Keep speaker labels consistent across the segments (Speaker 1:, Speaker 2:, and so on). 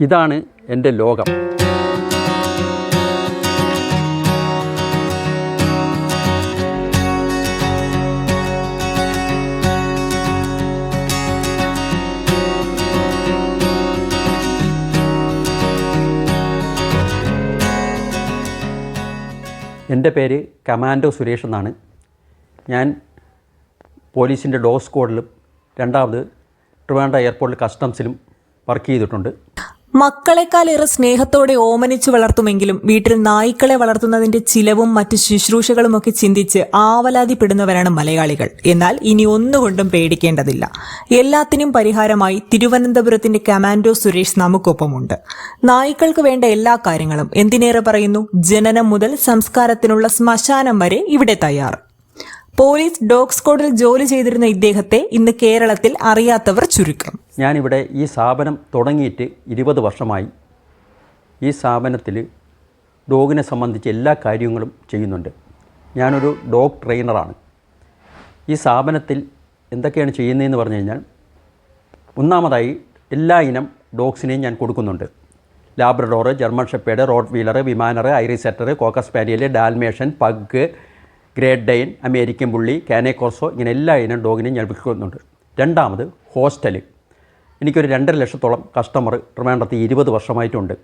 Speaker 1: ഇതാണ് എന്റെ ലോകം. എന്റെ പേര് കമാൻഡോ സുരേഷ് എന്നാണ്. ഞാൻ പോലീസിന്റെ ഡോസ് സ്ക്വാഡിലും രണ്ടാമത് ട്രിവാൻഡ എയർപോർട്ടിൽ കസ്റ്റംസിലും വർക്ക് ചെയ്തിട്ടുണ്ട്.
Speaker 2: മക്കളെക്കാളേറെ സ്നേഹത്തോടെ ഓമനിച്ചു വളർത്തുമെങ്കിലും വീട്ടിൽ നായ്ക്കളെ വളർത്തുന്നതിന്റെ ചിലവും മറ്റ് ശുശ്രൂഷകളും ഒക്കെ ചിന്തിച്ച് ആവലാതിപ്പെടുന്നവരാണ് മലയാളികൾ. എന്നാൽ ഇനി ഒന്നുകൊണ്ടും പേടിക്കേണ്ടതില്ല. എല്ലാത്തിനും പരിഹാരമായി തിരുവനന്തപുരത്തിന്റെ കമാൻഡോ സുരേഷ് നമുക്കൊപ്പമുണ്ട്. നായ്ക്കൾക്ക് വേണ്ട എല്ലാ കാര്യങ്ങളും എന്തിനേറെ പറയുന്നു? ജനനം മുതൽ സംസ്കാരത്തിനുള്ള ശ്മശാനം വരെ ഇവിടെ തയ്യാർ പോലീസ് ഡോഗ് സ്ക്വാഡിൽ ജോലി ചെയ്തിരുന്ന ഇദ്ദേഹത്തെ ഇന്ന് കേരളത്തിൽ അറിയാത്തവർ ചുരുക്കം.
Speaker 1: ഞാനിവിടെ ഈ സ്ഥാപനം തുടങ്ങിയിട്ട് ഇരുപത് വർഷമായി ഈ സ്ഥാപനത്തിൽ ഡോഗിനെ സംബന്ധിച്ച് എല്ലാ കാര്യങ്ങളും ചെയ്യുന്നുണ്ട്. ഞാനൊരു ഡോഗ് ട്രെയിനറാണ്. ഈ സ്ഥാപനത്തിൽ എന്തൊക്കെയാണ് ചെയ്യുന്നതെന്ന് പറഞ്ഞു കഴിഞ്ഞാൽ ഒന്നാമതായി എല്ലാ ഇനം ഡോഗ്സിനെയും ഞാൻ കൊടുക്കുന്നുണ്ട്. Labrador German shepherd Rottweiler Irish setter cocker spaniel Dalmatian pug great Dane American bully cane corso ഇങ്ങനെ എല്ലാ ഇനം ഡോഗിനെയും ഞാൻ വിൽക്കുന്നുണ്ട്. രണ്ടാമത് ഹോസ്റ്റൽ. എനിക്കൊരു രണ്ടര ലക്ഷത്തോളം കസ്റ്റമർ ട്രിവാൻഡ്രത്ത് ഇരുപത് വർഷമായിട്ടുണ്ട്.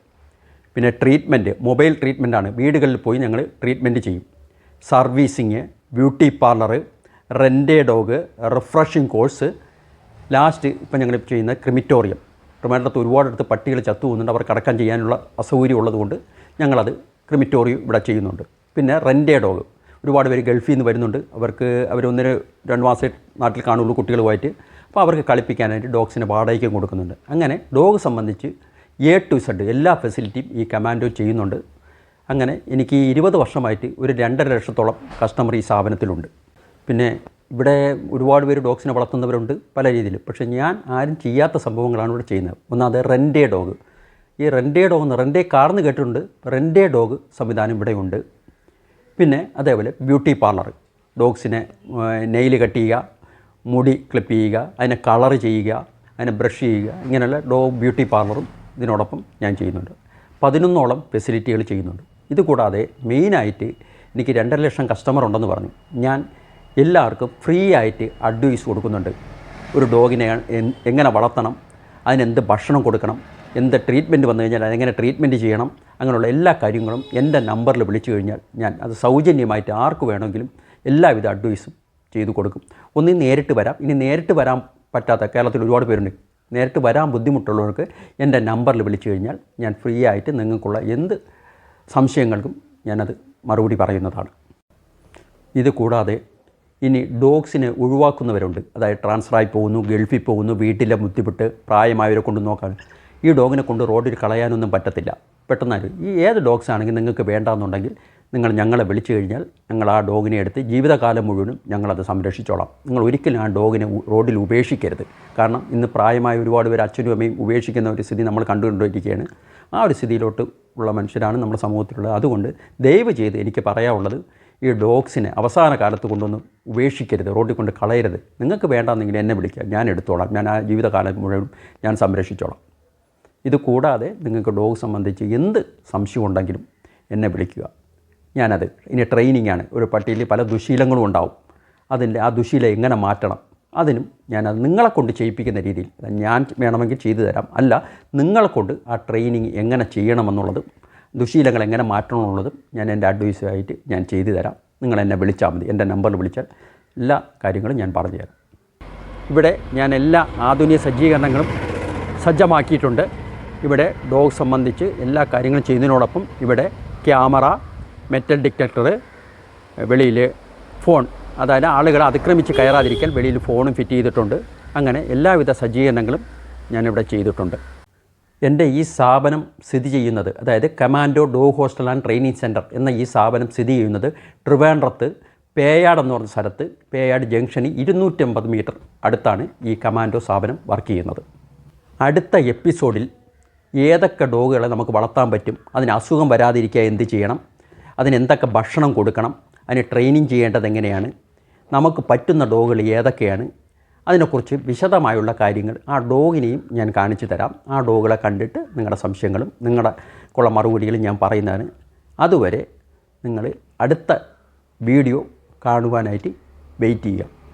Speaker 1: പിന്നെ ട്രീറ്റ്മെന്റ് മൊബൈൽ ട്രീറ്റ്മെന്റാണ്. വീടുകളിൽ പോയി ഞങ്ങൾ ട്രീറ്റ്മെന്റ് ചെയ്യും. സർവീസിങ് ബ്യൂട്ടി പാർലർ റെൻഡേ ഡോഗ് റിഫ്രഷിംഗ് കോഴ്സ് ലാസ്റ്റ് ഇപ്പം ഞങ്ങൾ ചെയ്യുന്ന ക്രിമിറ്റോറിയം. ട്രിവാൻഡ്രത്ത് ഒരുപാടടുത്ത് പട്ടികൾ ചത്തു പോകുന്നുണ്ട്. അവർക്ക് അടക്കം ചെയ്യാനുള്ള അസൗകര്യം ഉള്ളതുകൊണ്ട് ഞങ്ങളത് ക്രിമിറ്റോറിയം ഇവിടെ ചെയ്യുന്നുണ്ട്. പിന്നെ റെൻഡേ ഡോഗ്. ഒരുപാട് പേര് ഗൾഫിൽ നിന്ന് വരുന്നുണ്ട്. അവർക്ക് അവർ അവരൊന്നര രണ്ട് മാസം നാട്ടിൽ കാണുള്ളൂ കുട്ടികളുമായിട്ട്. അപ്പോൾ അവർക്ക് കളിപ്പിക്കാനായിട്ട് ഡോഗ്സിനെ വാടകയ്ക്കും കൊടുക്കുന്നുണ്ട്. അങ്ങനെ ഡോഗ് സംബന്ധിച്ച് എ ടു സെഡ് എല്ലാ ഫെസിലിറ്റിയും ഈ കമാൻഡോ ചെയ്യുന്നുണ്ട്. അങ്ങനെ എനിക്ക് ഇരുപത് വർഷമായിട്ട് ഒരു രണ്ടര ലക്ഷത്തോളം കസ്റ്റമർ ഈ സ്ഥാപനത്തിലുണ്ട്. പിന്നെ ഇവിടെ ഒരുപാട് പേര് ഡോഗ്സിനെ വളർത്തുന്നവരുണ്ട് പല രീതിയിൽ പക്ഷേ ഞാൻ ആരും ചെയ്യാത്ത സംഭവങ്ങളാണ് ഇവിടെ ചെയ്യുന്നത്. ഒന്നാമത് റെൻഡേ ഡോഗ്. ഈ റെൻഡേ ഡോഗ് എന്ന് റെൻഡേ കാർന്ന് കേട്ടിട്ടുണ്ട്. റെൻഡേ ഡോഗ് സംവിധാനം ഇവിടെയുണ്ട്. പിന്നെ അതേപോലെ ബ്യൂട്ടി പാർലർ. ഡോഗ്സിനെ നെയിൽ കട്ട് ചെയ്യുക മുടി ക്ലിപ്പ് ചെയ്യുക അതിനെ കളർ ചെയ്യുക അതിനെ ബ്രഷ് ചെയ്യുക ഇങ്ങനെയുള്ള ഡോഗ് ബ്യൂട്ടി പാർലറും ഇതിനോടൊപ്പം ഞാൻ ചെയ്യുന്നുണ്ട്. പതിനൊന്നോളം ഫെസിലിറ്റികൾ ചെയ്യുന്നുണ്ട്. ഇത് കൂടാതെ മെയിനായിട്ട് എനിക്ക് രണ്ടര ലക്ഷം കസ്റ്റമർ ഉണ്ടെന്ന് പറഞ്ഞു. ഞാൻ എല്ലാവർക്കും ഫ്രീ ആയിട്ട് അഡ്വൈസ് കൊടുക്കുന്നുണ്ട്. ഒരു ഡോഗിനെ എങ്ങനെ വളർത്തണം അതിനെന്ത് ഭക്ഷണം കൊടുക്കണം എന്ത് ട്രീറ്റ്മെന്റ് വന്നു കഴിഞ്ഞാൽ അതെങ്ങനെ ട്രീറ്റ്മെന്റ് ചെയ്യണം അങ്ങനെയുള്ള എല്ലാ കാര്യങ്ങളും എന്റെ നമ്പറിൽ വിളിച്ചു കഴിഞ്ഞാൽ ഞാൻ അത് സൗജന്യമായിട്ട് ആർക്ക് വേണമെങ്കിലും എല്ലാവിധ അഡ്വൈസും ചെയ്തു കൊടുക്കും. ഒന്ന് നേരിട്ട് വരാം. ഇനി നേരിട്ട് വരാൻ പറ്റാത്ത കേരളത്തിൽ ഒരുപാട് പേരുണ്ട്. നേരിട്ട് വരാൻ ബുദ്ധിമുട്ടുള്ളവർക്ക് എന്റെ നമ്പറിൽ വിളിച്ചു കഴിഞ്ഞാൽ ഞാൻ ഫ്രീ ആയിട്ട് നിങ്ങൾക്കുള്ള എന്ത് സംശയങ്ങൾക്കും ഞാനത് മറുപടി പറയുന്നതാണ്. ഇത് കൂടാതെ ഇനി ഡോഗ്സിനെ ഒഴിവാക്കുന്നവരുണ്ട്. അതായത് ട്രാൻസ്ഫറായി പോകുന്നു ഗൾഫിൽ പോകുന്നു വീട്ടിലെ ബുദ്ധിമുട്ട് പ്രായമായവരെ കൊണ്ട് നോക്കാൻ. ഈ ഡോഗിനെ കൊണ്ട് റോഡിൽ കളയാനൊന്നും പറ്റത്തില്ല. പെട്ടെന്നാലും ഈ ഏത് ഡോഗ്സ് ആണെങ്കിൽ നിങ്ങൾക്ക് വേണ്ടാന്നുണ്ടെങ്കിൽ നിങ്ങൾ ഞങ്ങളെ വിളിച്ചു കഴിഞ്ഞാൽ ഞങ്ങൾ ആ ഡോഗിനെ എടുത്ത് ജീവിതകാലം മുഴുവനും ഞങ്ങളത് സംരക്ഷിച്ചോളാം. നിങ്ങൾ ഒരിക്കലും ആ ഡോഗിനെ റോഡിൽ ഉപേക്ഷിക്കരുത്. കാരണം ഇന്ന് പ്രായമായ ഒരുപാട് പേര് അച്ഛനും അമ്മയും ഉപേക്ഷിക്കുന്ന ഒരു സ്ഥിതി നമ്മൾ കണ്ടുകൊണ്ടിരിക്കുകയാണ്. ആ ഒരു സ്ഥിതിയിലോട്ട് ഉള്ള മനുഷ്യരാണ് നമ്മുടെ സമൂഹത്തിലുള്ളത്. അതുകൊണ്ട് ദയവ് ചെയ്ത് എനിക്ക് പറയാനുള്ളത് ഈ ഡോഗ്സിനെ അവസാന കാലത്ത് കൊണ്ടൊന്ന് ഉപേക്ഷിക്കരുത് റോഡിൽ കൊണ്ട് കളയരുത്. നിങ്ങൾക്ക് വേണ്ടാന്നെങ്കിൽ എന്നെ വിളിക്കുക. ഞാൻ എടുത്തോളാം. ഞാൻ ആ ജീവിതകാലം മുഴുവൻ ഞാൻ സംരക്ഷിച്ചോളാം. ഇത് കൂടാതെ നിങ്ങൾക്ക് ഡോഗ് സംബന്ധിച്ച് എന്ത് സംശയം ഉണ്ടെങ്കിലും എന്നെ വിളിക്കുക. ഞാനത് ഇനി ട്രെയിനിങ് ആണ്. ഒരു പട്ടിയിൽ പല ദുശീലങ്ങളും ഉണ്ടാവും. അതിന്റെ ആ ദുശീലം എങ്ങനെ മാറ്റണം? അതിനും ഞാനത് നിങ്ങളെ കൊണ്ട് ചെയ്യിപ്പിക്കുന്ന രീതിയിൽ. ഞാൻ വേണമെങ്കിൽ ചെയ്തു തരാം. അല്ല നിങ്ങളെ കൊണ്ട് ആ ട്രെയിനിങ് എങ്ങനെ ചെയ്യണമെന്നുള്ളതും ദുശീലങ്ങൾ എങ്ങനെ മാറ്റണമെന്നുള്ളതും ഞാൻ എന്റെ അഡ്വൈസുമായിട്ട് ഞാൻ ചെയ്തു തരാം. നിങ്ങൾ എന്നെ വിളിച്ചാൽ മതി. എന്റെ നമ്പറിൽ വിളിച്ചാൽ എല്ലാ കാര്യങ്ങളും ഞാൻ പറഞ്ഞു തരാം. ഇവിടെ ഞാൻ എല്ലാ ആധുനിക സജ്ജീകരണങ്ങളും സജ്ജമാക്കിയിട്ടുണ്ട്. ഇവിടെ ഡോഗ് സംബന്ധിച്ച് എല്ലാ കാര്യങ്ങളും ചെയ്യുന്നതിനോടൊപ്പം ഇവിടെ ക്യാമറ മെറ്റൽ ഡിറ്റക്ടർ വെളിയിൽ ഫോൺ അതായത് ആളുകൾ അതിക്രമിച്ച് കയറാതിരിക്കാൻ വെളിയിൽ ഫോണും ഫിറ്റ് ചെയ്തിട്ടുണ്ട്. അങ്ങനെ എല്ലാവിധ സജ്ജീകരണങ്ങളും ഞാനിവിടെ ചെയ്തിട്ടുണ്ട്. എന്റെ ഈ സ്ഥാപനം സ്ഥിതി ചെയ്യുന്നത് അതായത് commando Dr hostel and training centre എന്ന ഈ സ്ഥാപനം സ്ഥിതി ചെയ്യുന്നത് ട്രിവാൻഡ്രത്ത് പേയാട് എന്ന് പറഞ്ഞ സ്ഥലത്ത് പേയാട് ജംഗ്ഷനിൽ ഇരുന്നൂറ്റമ്പത് മീറ്റർ അടുത്താണ് ഈ കമാൻഡോ സ്ഥാപനം വർക്ക് ചെയ്യുന്നത്. അടുത്ത എപ്പിസോഡിൽ ഏതൊക്കെ ഡോഗുകളെ നമുക്ക് വളർത്താൻ പറ്റും അതിന് അസുഖം വരാതിരിക്കുക എന്ത് ചെയ്യണം അതിന് എന്തൊക്കെ ഭക്ഷണം കൊടുക്കണം അതിന് ട്രെയിനിങ് ചെയ്യേണ്ടത് എങ്ങനെയാണ് നമുക്ക് പറ്റുന്ന ഡോഗുകൾ ഏതൊക്കെയാണ് അതിനെക്കുറിച്ച് വിശദമായുള്ള കാര്യങ്ങൾ ആ ഡോഗിനെയും ഞാൻ കാണിച്ചു തരാം. ആ ഡോഗുകളെ കണ്ടിട്ട് നിങ്ങളുടെ സംശയങ്ങളും നിങ്ങളുടെ ഉള്ള മറുപടികളും ഞാൻ പറയുന്നതാണ്. അതുവരെ നിങ്ങൾ അടുത്ത വീഡിയോ കാണുവാനായിട്ട് വെയിറ്റ് ചെയ്യുക.